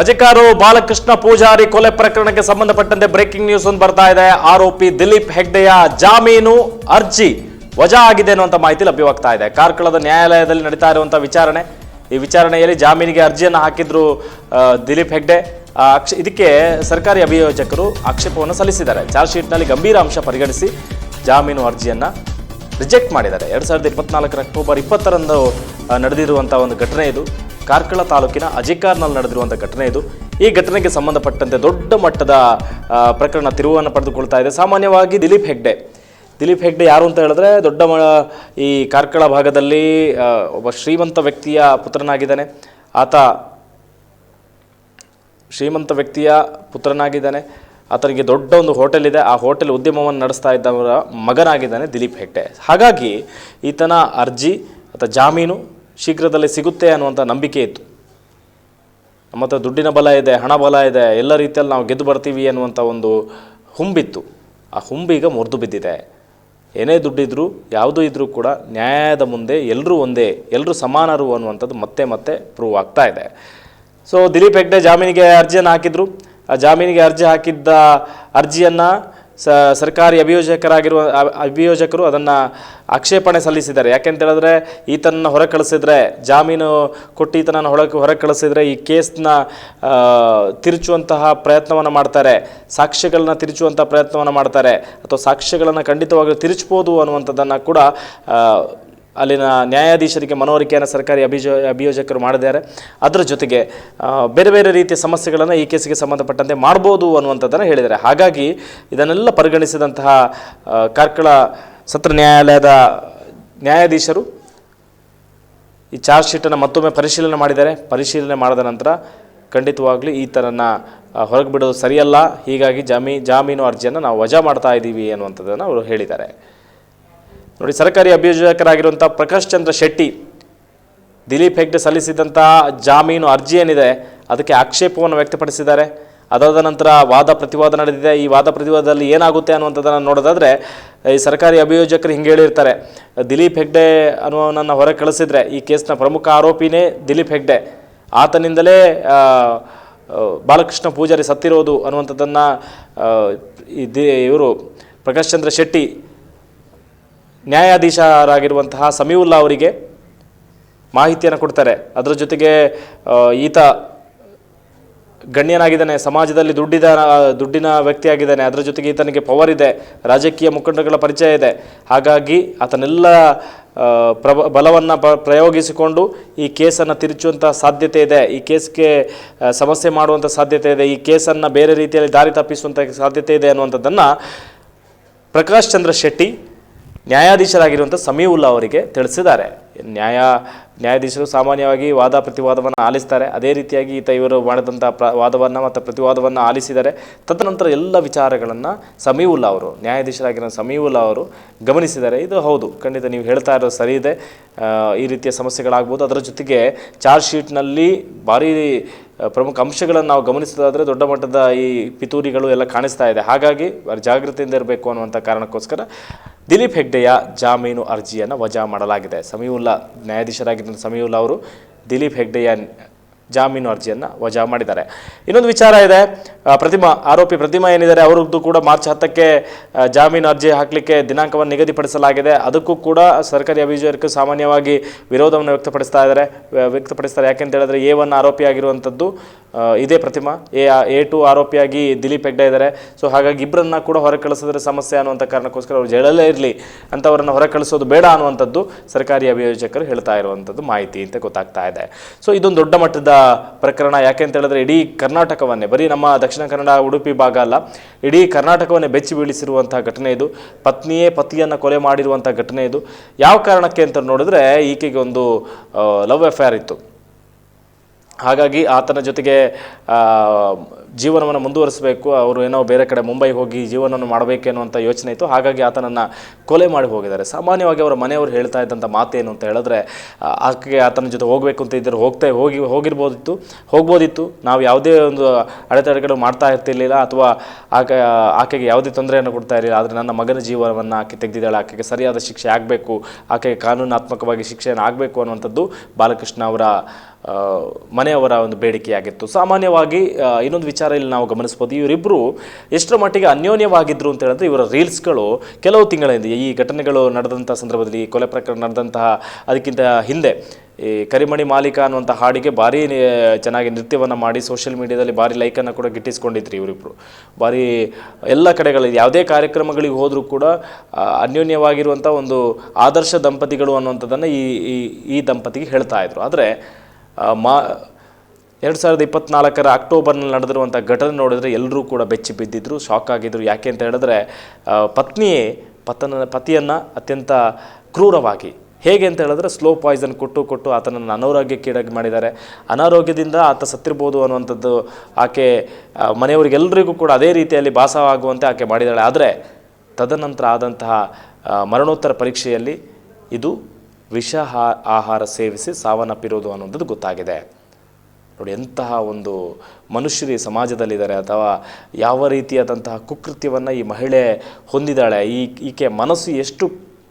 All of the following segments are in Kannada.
ಅಧಿಕಾರು ಬಾಲಕೃಷ್ಣ ಪೂಜಾರಿ ಕೊಲೆ ಪ್ರಕರಣಕ್ಕೆ ಸಂಬಂಧಪಟ್ಟಂತೆ ಬ್ರೇಕಿಂಗ್ ನ್ಯೂಸ್ ಒಂದು ಬರ್ತಾ ಇದೆ. ಆರೋಪಿ ದಿಲೀಪ್ ಹೆಗ್ಡೆಯ ಜಾಮೀನು ಅರ್ಜಿ ವಜಾ ಆಗಿದೆ ಅನ್ನುವಂಥ ಮಾಹಿತಿ ಲಭ್ಯವಾಗ್ತಾ ಇದೆ. ಕಾರ್ಕಳದ ನ್ಯಾಯಾಲಯದಲ್ಲಿ ನಡೀತಾ ಇರುವಂಥ ವಿಚಾರಣೆ. ಈ ವಿಚಾರಣೆಯಲ್ಲಿ ಜಾಮೀನಿಗೆ ಅರ್ಜಿಯನ್ನು ಹಾಕಿದ್ರು ದಿಲೀಪ್ ಹೆಗ್ಡೆ. ಅಕ್ಷ, ಇದಕ್ಕೆ ಸರ್ಕಾರಿ ಅಭಿಯೋಜಕರು ಆಕ್ಷೇಪವನ್ನು ಸಲ್ಲಿಸಿದ್ದಾರೆ. ಚಾರ್ಜ್ ಶೀಟ್ನಲ್ಲಿ ಗಂಭೀರ ಅಂಶ ಪರಿಗಣಿಸಿ ಜಾಮೀನು ಅರ್ಜಿಯನ್ನು ರಿಜೆಕ್ಟ್ ಮಾಡಿದ್ದಾರೆ. ಎರಡು ಸಾವಿರದ ಇಪ್ಪತ್ನಾಲ್ಕರ ಅಕ್ಟೋಬರ್ ಇಪ್ಪತ್ತರಂದು ನಡೆದಿರುವಂಥ ಒಂದು ಘಟನೆ ಇದು. ಕಾರ್ಕಳ ತಾಲೂಕಿನ ಅಜಿಕಾರ್ನಲ್ಲಿ ನಡೆದಿರುವಂಥ ಘಟನೆ ಇದು. ಈ ಘಟನೆಗೆ ಸಂಬಂಧಪಟ್ಟಂತೆ ದೊಡ್ಡ ಮಟ್ಟದ ಪ್ರಕರಣ ತಿರುವನ್ನು ಪಡೆದುಕೊಳ್ತಾ ಇದೆ. ಸಾಮಾನ್ಯವಾಗಿ ದಿಲೀಪ್ ಹೆಗ್ಡೆ. ದಿಲೀಪ್ ಹೆಗ್ಡೆ ಯಾರು ಅಂತ ಹೇಳಿದ್ರೆ ದೊಡ್ಡ ಈ ಕಾರ್ಕಳ ಭಾಗದಲ್ಲಿ ಒಬ್ಬ ಶ್ರೀಮಂತ ವ್ಯಕ್ತಿಯ ಪುತ್ರನಾಗಿದ್ದಾನೆ. ಆತ ಶ್ರೀಮಂತ ವ್ಯಕ್ತಿಯ ಪುತ್ರನಾಗಿದ್ದಾನೆ. ಆತನಿಗೆ ದೊಡ್ಡ ಒಂದು ಹೋಟೆಲ್ ಇದೆ. ಆ ಹೋಟೆಲ್ ಉದ್ಯಮವನ್ನು ನಡೆಸ್ತಾ ಇದ್ದವರ ಮಗನಾಗಿದ್ದಾನೆ ದಿಲೀಪ್ ಹೆಗ್ಡೆ. ಹಾಗಾಗಿ ಈತನ ಅರ್ಜಿ ಅಥವಾ ಜಾಮೀನು ಶೀಘ್ರದಲ್ಲೇ ಸಿಗುತ್ತೆ ಅನ್ನುವಂಥ ನಂಬಿಕೆ ಇತ್ತು. ನಮ್ಮ ಹತ್ರ ದುಡ್ಡಿನ ಬಲ ಇದೆ, ಹಣ ಬಲ ಇದೆ, ಎಲ್ಲ ರೀತಿಯಲ್ಲಿ ನಾವು ಗೆದ್ದು ಬರ್ತೀವಿ ಅನ್ನುವಂಥ ಒಂದು ಹುಂಬಿತ್ತು. ಆ ಹುಂಬೀಗ ಮುರಿದು ಬಿದ್ದಿದೆ. ಏನೇ ದುಡ್ಡಿದ್ರೂ, ಯಾವುದೂ ಇದ್ದರೂ ಕೂಡ ನ್ಯಾಯದ ಮುಂದೆ ಎಲ್ಲರೂ ಒಂದೇ ಎಲ್ಲರೂ ಸಮಾನರು ಅನ್ನುವಂಥದ್ದು ಮತ್ತೆ ಮತ್ತೆ ಪ್ರೂವ್ ಆಗ್ತಾ ಇದೆ. ಸೊ ದಿಲೀಪ್ ಹೆಗ್ಡೆ ಜಾಮೀನಿಗೆ ಅರ್ಜಿಯನ್ನು ಹಾಕಿದ್ರು. ಆ ಜಾಮೀನಿಗೆ ಅರ್ಜಿ ಹಾಕಿದ್ದ ಅರ್ಜಿಯನ್ನು ಸ ಸರ್ಕಾರಿ ಅಭಿಯೋಜಕರಾಗಿರುವ ಅಭಿಯೋಜಕರು ಅದನ್ನು ಆಕ್ಷೇಪಣೆ ಸಲ್ಲಿಸಿದ್ದಾರೆ. ಯಾಕೆಂತ ಹೇಳಿದ್ರೆ ಈತನನ್ನು ಹೊರ ಕಳಿಸಿದ್ರೆ ಜಾಮೀನು ಕೊಟ್ಟು ಈತನನ್ನು ಹೊರ ಹೊರ ಕಳಿಸಿದ್ರೆ ಈ ಕೇಸ್ನ ತಿರುಚುವಂತಹ ಪ್ರಯತ್ನವನ್ನು ಮಾಡ್ತಾರೆ. ಸಾಕ್ಷ್ಯಗಳನ್ನ ತಿರುಚುವಂಥ ಪ್ರಯತ್ನವನ್ನು ಮಾಡ್ತಾರೆ. ಅಥವಾ ಸಾಕ್ಷ್ಯಗಳನ್ನು ಖಂಡಿತವಾಗಲೂ ತಿರುಚ್ಬೋದು ಅನ್ನುವಂಥದ್ದನ್ನು ಕೂಡ ಅಲ್ಲಿನ ನ್ಯಾಯಾಧೀಶರಿಗೆ ಮನವರಿಕೆಯನ್ನು ಸರ್ಕಾರಿ ಅಭಿಜೋ, ಅಭಿಯೋಜಕರು ಮಾಡಿದ್ದಾರೆ. ಅದರ ಜೊತೆಗೆ ಬೇರೆ ಬೇರೆ ರೀತಿಯ ಸಮಸ್ಯೆಗಳನ್ನು ಈ ಕೇಸಿಗೆ ಸಂಬಂಧಪಟ್ಟಂತೆ ಮಾಡ್ಬೋದು ಅನ್ನುವಂಥದ್ದನ್ನು ಹೇಳಿದ್ದಾರೆ. ಹಾಗಾಗಿ ಇದನ್ನೆಲ್ಲ ಪರಿಗಣಿಸಿದಂತಹ ಕಾರ್ಕಳ ಸತ್ರ ನ್ಯಾಯಾಲಯದ ನ್ಯಾಯಾಧೀಶರು ಈ ಚಾರ್ಜ್ ಶೀಟನ್ನು ಮತ್ತೊಮ್ಮೆ ಪರಿಶೀಲನೆ ಮಾಡಿದ್ದಾರೆ. ಪರಿಶೀಲನೆ ಮಾಡಿದ ನಂತರ ಖಂಡಿತವಾಗ್ಲೂ ಈತನನ್ನು ಹೊರಗೆ ಬಿಡೋದು ಸರಿಯಲ್ಲ. ಹೀಗಾಗಿ ಜಾಮೀ, ಜಾಮೀನು ಅರ್ಜಿಯನ್ನು ನಾವು ವಜಾ ಮಾಡ್ತಾ ಇದ್ದೀವಿ ಅನ್ನುವಂಥದ್ದನ್ನು ಅವರು ಹೇಳಿದ್ದಾರೆ. ನೋಡಿ, ಸರ್ಕಾರಿ ಅಭಿಯೋಜಕರಾಗಿರುವಂಥ ಪ್ರಕಾಶ್ ಚಂದ್ರ ಶೆಟ್ಟಿ ದಿಲೀಪ್ ಹೆಗ್ಡೆ ಸಲ್ಲಿಸಿದಂಥ ಜಾಮೀನು ಅರ್ಜಿ ಏನಿದೆ, ಅದಕ್ಕೆ ಆಕ್ಷೇಪವನ್ನು ವ್ಯಕ್ತಪಡಿಸಿದ್ದಾರೆ. ಅದಾದ ನಂತರ ವಾದ ಪ್ರತಿವಾದ ನಡೆದಿದೆ. ಈ ವಾದ ಪ್ರತಿವಾದದಲ್ಲಿ ಏನಾಗುತ್ತೆ ಅನ್ನುವಂಥದ್ದನ್ನು ನೋಡೋದಾದರೆ, ಈ ಸರ್ಕಾರಿ ಅಭಿಯೋಜಕರು ಹಿಂಗೆ ಹೇಳಿರ್ತಾರೆ, ದಿಲೀಪ್ ಹೆಗ್ಡೆ ಅನ್ನುವನನ್ನು ಹೊರ ಕಳಿಸಿದರೆ ಈ ಕೇಸ್ನ ಪ್ರಮುಖ ಆರೋಪಿನೇ ದಿಲೀಪ್ ಹೆಗ್ಡೆ. ಆತನಿಂದಲೇ ಬಾಲಕೃಷ್ಣ ಪೂಜಾರಿ ಸತ್ತಿರೋದು ಅನ್ನುವಂಥದ್ದನ್ನು ಇವರು ಪ್ರಕಾಶ್ ಚಂದ್ರ ಶೆಟ್ಟಿ ನ್ಯಾಯಾಧೀಶರಾಗಿರುವಂತಹ ಸಮೀವುಲ್ಲಾ ಅವರಿಗೆ ಮಾಹಿತಿಯನ್ನು ಕೊಡ್ತಾರೆ. ಅದರ ಜೊತೆಗೆ ಈತ ಗಣ್ಯನಾಗಿದ್ದಾನೆ, ಸಮಾಜದಲ್ಲಿ ದುಡ್ಡಿದ ದುಡ್ಡಿನ ವ್ಯಕ್ತಿಯಾಗಿದ್ದಾನೆ, ಅದರ ಜೊತೆಗೆ ಈತನಿಗೆ ಪವರ್ ಇದೆ, ರಾಜಕೀಯ ಮುಖಂಡಗಳ ಪರಿಚಯ ಇದೆ. ಹಾಗಾಗಿ ಆತನೆಲ್ಲ ಪ್ರಬ, ಬಲವನ್ನು ಪ್ರಯೋಗಿಸಿಕೊಂಡು ಈ ಕೇಸನ್ನು ತಿರುಚುವಂಥ ಸಾಧ್ಯತೆ ಇದೆ, ಈ ಕೇಸ್ಗೆ ಸಮಸ್ಯೆ ಮಾಡುವಂಥ ಸಾಧ್ಯತೆ ಇದೆ, ಈ ಕೇಸನ್ನು ಬೇರೆ ರೀತಿಯಲ್ಲಿ ದಾರಿ ತಪ್ಪಿಸುವಂಥ ಸಾಧ್ಯತೆ ಇದೆ ಅನ್ನುವಂಥದ್ದನ್ನು ಪ್ರಕಾಶ್ ಚಂದ್ರ ಶೆಟ್ಟಿ ನ್ಯಾಯಾಧೀಶರಾಗಿರುವಂಥ ಸಮೀವುಲ್ಲಾ ಅವರಿಗೆ ತಿಳಿಸಿದ್ದಾರೆ. ನ್ಯಾಯ, ನ್ಯಾಯಾಧೀಶರು ಸಾಮಾನ್ಯವಾಗಿ ವಾದ ಪ್ರತಿವಾದವನ್ನು ಆಲಿಸ್ತಾರೆ. ಅದೇ ರೀತಿಯಾಗಿ ಈತ ಇವರು ಮಾಡಿದಂಥ ಪ್ರ, ವಾದವನ್ನು ಮತ್ತು ಪ್ರತಿವಾದವನ್ನು ಆಲಿಸಿದರೆ ತದನಂತರ ಎಲ್ಲ ವಿಚಾರಗಳನ್ನು ಸಮೀವುಲ್ಲಾ ಅವರು, ನ್ಯಾಯಾಧೀಶರಾಗಿರೋ ಸಮೀವುಲ್ಲಾ ಅವರು ಗಮನಿಸಿದ್ದಾರೆ ಇದು ಹೌದು. ಖಂಡಿತ ನೀವು ಹೇಳ್ತಾ ಇರೋದು ಸರಿ ಇದೆ. ಈ ರೀತಿಯ ಸಮಸ್ಯೆಗಳಾಗ್ಬೋದು. ಅದರ ಜೊತೆಗೆ ಚಾರ್ಜ್ ಶೀಟ್ನಲ್ಲಿ ಭಾರಿ ಪ್ರಮುಖ ಅಂಶಗಳನ್ನು ನಾವು ಗಮನಿಸೋದಾದರೆ ದೊಡ್ಡ ಮಟ್ಟದ ಈ ಪಿತೂರಿಗಳು ಎಲ್ಲ ಕಾಣಿಸ್ತಾ ಇದೆ. ಹಾಗಾಗಿ ಜಾಗೃತಿಯಿಂದ ಇರಬೇಕು ಅನ್ನುವಂಥ ಕಾರಣಕ್ಕೋಸ್ಕರ ದಿಲೀಪ್ ಹೆಗ್ಡೆಯ ಜಾಮೀನು ಅರ್ಜಿಯನ್ನು ವಜಾ ಮಾಡಲಾಗಿದೆ. ಸಮೀವುಲ್ಲಾ ನ್ಯಾಯಾಧೀಶರಾಗಿದ್ದ ಸಮೀವುಲ್ಲಾ ಅವರು ದಿಲೀಪ್ ಹೆಗ್ಡೆಯ ಜಾಮೀನು ಅರ್ಜಿಯನ್ನು ವಜಾ ಮಾಡಿದ್ದಾರೆ. ಇನ್ನೊಂದು ವಿಚಾರ ಇದೆ. ಪ್ರತಿಮಾ, ಆರೋಪಿ ಪ್ರತಿಮಾ ಏನಿದ್ದಾರೆ, ಅವ್ರದ್ದು ಕೂಡ ಮಾರ್ಚ್ ಹತ್ತಕ್ಕೆ ಜಾಮೀನು ಅರ್ಜಿ ಹಾಕಲಿಕ್ಕೆ ದಿನಾಂಕವನ್ನು ನಿಗದಿಪಡಿಸಲಾಗಿದೆ. ಅದಕ್ಕೂ ಕೂಡ ಸರ್ಕಾರಿ ಅಭಿಯೋಜಕರು ಸಾಮಾನ್ಯವಾಗಿ ವಿರೋಧವನ್ನು ವ್ಯಕ್ತಪಡಿಸ್ತಾ ಇದ್ದಾರೆ. ವ್ಯ- ವ್ಯಕ್ತಪಡಿಸ್ತಾರೆ. ಯಾಕೆಂತ ಹೇಳಿದ್ರೆ ಎ ಒನ್ ಆರೋಪಿಯಾಗಿರುವಂಥದ್ದು ಇದೇ ಪ್ರತಿಮಾ. ಎ ಎ ಟು ಆರೋಪಿಯಾಗಿ ದಿಲೀಪ್ ಹೆಗ್ಡೆ ಇದ್ದಾರೆ. ಸೊ ಹಾಗಾಗಿ ಇಬ್ಬರನ್ನ ಕೂಡ ಹೊರ ಕಳಿಸಿದ್ರೆ ಸಮಸ್ಯೆ ಅನ್ನುವಂಥ ಕಾರಣಕ್ಕೋಸ್ಕರ ಅವರು ಜೈಲಲ್ಲೇ ಇರಲಿ ಅಂಥವರನ್ನು ಹೊರ ಕಳಿಸೋದು ಬೇಡ ಅನ್ನುವಂಥದ್ದು ಸರ್ಕಾರಿ ಅಭಿಯೋಜಕರು ಹೇಳ್ತಾ ಇರುವಂಥದ್ದು ಮಾಹಿತಿ ಅಂತ ಗೊತ್ತಾಗ್ತಾ ಇದೆ. ಸೊ ಇದೊಂದು ದೊಡ್ಡ ಮಟ್ಟದ ಪ್ರಕರಣ. ಯಾಕೆ ಅಂತ ಹೇಳಿದ್ರೆ ಇಡೀ ಕರ್ನಾಟಕವನ್ನೇ, ಬರೀ ನಮ್ಮ ದಕ್ಷಿಣ ಕನ್ನಡ ಉಡುಪಿ ಭಾಗ ಅಲ್ಲ, ಇಡೀ ಕರ್ನಾಟಕವನ್ನೇ ಬೆಚ್ಚಿ ಬೀಳಿಸಿರುವಂಥ ಘಟನೆ ಇದು. ಪತ್ನಿಯೇ ಪತಿಯನ್ನು ಕೊಲೆ ಮಾಡಿರುವಂಥ ಘಟನೆ ಇದು. ಯಾವ ಕಾರಣಕ್ಕೆ ಅಂತ ನೋಡಿದ್ರೆ ಈಕೆಗೆ ಒಂದು ಲವ್ ಅಫೇರ್ ಇತ್ತು. ಹಾಗಾಗಿ ಆತನ ಜೊತೆಗೆ ಜೀವನವನ್ನು ಮುಂದುವರಿಸಬೇಕು, ಅವರು ಏನೋ ಬೇರೆ ಕಡೆ ಮುಂಬೈ ಹೋಗಿ ಜೀವನವನ್ನು ಮಾಡಬೇಕು ಅನ್ನುವಂಥ ಯೋಚನೆ ಇತ್ತು. ಹಾಗಾಗಿ ಆತನನ್ನು ಕೊಲೆ ಮಾಡಿ ಹೋಗಿದ್ದಾರೆ. ಸಾಮಾನ್ಯವಾಗಿ ಅವರ ಮನೆಯವರು ಹೇಳ್ತಾ ಇದ್ದಂಥ ಮಾತೇನು ಅಂತ ಹೇಳಿದ್ರೆ ಆಕೆ ಆಕೆಗೆ ಆತನ ಜೊತೆ ಹೋಗಬೇಕು ಅಂತ ಇದ್ದರೆ ಹೋಗ್ತಾ, ಹೋಗಿ, ಹೋಗಿರ್ಬೋದಿತ್ತು, ಹೋಗ್ಬೋದಿತ್ತು. ನಾವು ಯಾವುದೇ ಒಂದು ಅಡೆತಡೆಗಳು ಮಾಡ್ತಾ ಇರ್ತಿರ್ಲಿಲ್ಲ ಅಥವಾ ಆಕೆ, ಆಕೆಗೆ ಯಾವುದೇ ತೊಂದರೆಯನ್ನು ಕೊಡ್ತಾ ಇರಲಿಲ್ಲ. ಆದರೆ ನನ್ನ ಮಗನ ಜೀವನವನ್ನು ಆಕೆ ತೆಗೆದಿದ್ದಾಳೆ. ಆಕೆಗೆ ಸರಿಯಾದ ಶಿಕ್ಷೆ ಆಗಬೇಕು, ಆಕೆಗೆ ಕಾನೂನಾತ್ಮಕವಾಗಿ ಶಿಕ್ಷೆಯನ್ನು ಆಗಬೇಕು ಅನ್ನುವಂಥದ್ದು ಬಾಲಕೃಷ್ಣ ಅವರ ಮನೆಯವರ ಒಂದು ಬೇಡಿಕೆಯಾಗಿತ್ತು. ಸಾಮಾನ್ಯವಾಗಿ ಇನ್ನೊಂದು ವಿಚಾರ ಇಲ್ಲಿ ನಾವು ಗಮನಿಸ್ಬೋದು ಇವರಿಬ್ಬರು ಎಷ್ಟರ ಮಟ್ಟಿಗೆ ಅನ್ಯೋನ್ಯವಾಗಿದ್ದರು ಅಂತ ಹೇಳಿದ್ರೆ ಇವರ ರೀಲ್ಸ್ಗಳು ಕೆಲವು ತಿಂಗಳಿಂದ ಈ ಘಟನೆಗಳು ನಡೆದಂಥ ಸಂದರ್ಭದಲ್ಲಿ, ಕೊಲೆ ಪ್ರಕರಣ ನಡೆದಂತಹ ಅದಕ್ಕಿಂತ ಹಿಂದೆ, ಈ ಕರಿಮಣಿ ಮಾಲೀಕ ಅನ್ನುವಂಥ ಹಾಡಿಗೆ ಭಾರಿ ಚೆನ್ನಾಗಿ ನೃತ್ಯವನ್ನು ಮಾಡಿ ಸೋಷಿಯಲ್ ಮೀಡಿಯಾದಲ್ಲಿ ಭಾರಿ ಲೈಕನ್ನು ಕೂಡ ಗಿಟ್ಟಿಸ್ಕೊಂಡಿದ್ರು ಇವರಿಬ್ಬರು ಭಾರಿ ಎಲ್ಲ ಕಡೆಗಳಲ್ಲಿ, ಯಾವುದೇ ಕಾರ್ಯಕ್ರಮಗಳಿಗೆ ಹೋದರೂ ಕೂಡ ಅನ್ಯೋನ್ಯವಾಗಿರುವಂಥ ಒಂದು ಆದರ್ಶ ದಂಪತಿಗಳು ಅನ್ನುವಂಥದ್ದನ್ನು ಈ- ಈ ದಂಪತಿಗೆ ಹೇಳ್ತಾ ಇದ್ರು. ಆದರೆ ಮಾ ಎರಡು ಸಾವಿರದ ಇಪ್ಪತ್ನಾಲ್ಕರ ಅಕ್ಟೋಬರ್ನಲ್ಲಿ ನಡೆದಿರುವಂಥ ಘಟನೆ ನೋಡಿದ್ರೆ ಎಲ್ಲರೂ ಕೂಡ ಬೆಚ್ಚಿ ಬಿದ್ದಿದ್ರು ಶಾಕ್ ಆಗಿದ್ರು. ಯಾಕೆ ಅಂತ ಹೇಳಿದ್ರೆ ಆ, ಪತ್ನಿಯೇ ಪತನ ಪತಿಯನ್ನು ಅತ್ಯಂತ ಕ್ರೂರವಾಗಿ ಹೇಗೆ ಅಂತ ಹೇಳಿದ್ರೆ ಸ್ಲೋ ಪಾಯ್ಸನ್ ಕೊಟ್ಟು ಕೊಟ್ಟು ಆತನನ್ನು ಅನಾರೋಗ್ಯಕ್ಕೀಡಾಗಿ ಮಾಡಿದ್ದಾರೆ. ಅನಾರೋಗ್ಯದಿಂದ ಆತ ಸತ್ತಿರ್ಬೋದು ಅನ್ನುವಂಥದ್ದು ಆಕೆ ಮನೆಯವರಿಗೆಲ್ಲರಿಗೂ ಕೂಡ ಅದೇ ರೀತಿಯಲ್ಲಿ ಭಾಸವಾಗುವಂತೆ ಆಕೆ ಮಾಡಿದ್ದಾಳೆ. ಆದರೆ ತದನಂತರ ಆದಂತಹ ಮರಣೋತ್ತರ ಪರೀಕ್ಷೆಯಲ್ಲಿ ಇದು ವಿಷ ಆಹಾರ ಸೇವಿಸಿ ಸಾವನ್ನಪ್ಪಿರೋದು ಅನ್ನೋದು ಗೊತ್ತಾಗಿದೆ. ನೋಡಿ, ಎಂತಹ ಒಂದು ಮನುಷ್ಯರು ಈ ಸಮಾಜದಲ್ಲಿದ್ದಾರೆ ಅಥವಾ ಯಾವ ರೀತಿಯಾದಂತಹ ಕುಕೃತ್ಯವನ್ನು ಈ ಮಹಿಳೆ ಹೊಂದಿದ್ದಾಳೆ, ಈ ಈಕೆ ಮನಸ್ಸು ಎಷ್ಟು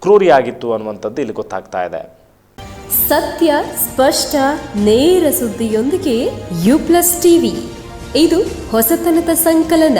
ಕ್ರೂರಿಯಾಗಿತ್ತು ಅನ್ನುವಂಥದ್ದು ಇಲ್ಲಿ ಗೊತ್ತಾಗ್ತಾ ಇದೆ. ಸತ್ಯ, ಸ್ಪಷ್ಟ, ನೇರ ಸುದ್ದಿಯೊಂದಿಗೆ ಯು ಪ್ಲಸ್ ಟಿವಿ. ಇದು ಹೊಸತನದ ಸಂಕಲನ.